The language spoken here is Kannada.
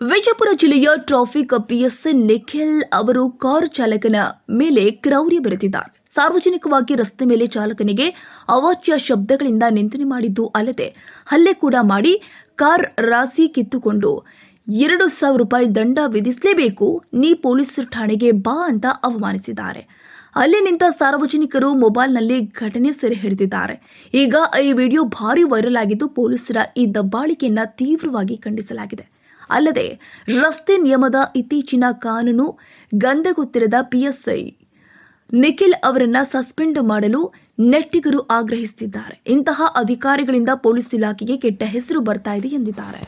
ವಿಜಯಪುರ ಜಿಲ್ಲೆಯ ಟ್ರಾಫಿಕ್ ಪಿಎಸ್ಐ ನಿಖಿಲ್ ಅವರು ಕಾರು ಚಾಲಕನ ಮೇಲೆ ಕ್ರೌರ್ಯ ಬೆರೆತಿದ್ದಾರೆ. ಸಾರ್ವಜನಿಕವಾಗಿ ರಸ್ತೆ ಮೇಲೆ ಚಾಲಕನಿಗೆ ಅವಾಚ್ಯ ಶಬ್ದಗಳಿಂದ ನಿಂದನೆ ಮಾಡಿದ್ದು ಅಲ್ಲದೆ ಹಲ್ಲೆ ಕೂಡ ಮಾಡಿ ಕಾರ್ ರಾಸಿ ಕಿತ್ತುಕೊಂಡು ಎರಡು ಸಾವಿರ ರೂಪಾಯಿ ದಂಡ ವಿಧಿಸಲೇಬೇಕು, ನೀ ಪೊಲೀಸ್ ಠಾಣೆಗೆ ಬಾ ಅಂತ ಅವಮಾನಿಸಿದ್ದಾರೆ. ಅಲ್ಲಿ ನಿಂತ ಸಾರ್ವಜನಿಕರು ಮೊಬೈಲ್ನಲ್ಲಿ ಘಟನೆ ಸೆರೆ ಹಿಡಿದಿದ್ದಾರೆ. ಈಗ ಈ ವಿಡಿಯೋ ಭಾರಿ ವೈರಲ್ ಆಗಿದ್ದು ಪೊಲೀಸರ ಈ ದಬ್ಬಾಳಿಕೆಯನ್ನು ತೀವ್ರವಾಗಿ ಖಂಡಿಸಲಾಗಿದೆ. ಅಲ್ಲದೆ ರಸ್ತೆ ನಿಯಮದ ಇತ್ತೀಚಿನ ಕಾನೂನು ಗಂದಗುತ್ತಿರದ ಪಿಎಸ್ಐ ನಿಖಿಲ್ ಅವರನ್ನ ಸಸ್ಪೆಂಡ್ ಮಾಡಲು ನೆಟ್ಟಿಗರು ಆಗ್ರಹಿಸುತ್ತಿದ್ದಾರೆ ಇಂತಹ ಅಧಿಕಾರಿಗಳಿಂದ ಪೊಲೀಸ್ ಇಲಾಖೆಗೆ ಕೆಟ್ಟ ಹೆಸರು ಬರ್ತಾ ಇದೆ ಎಂದಿದ್ದಾರೆ.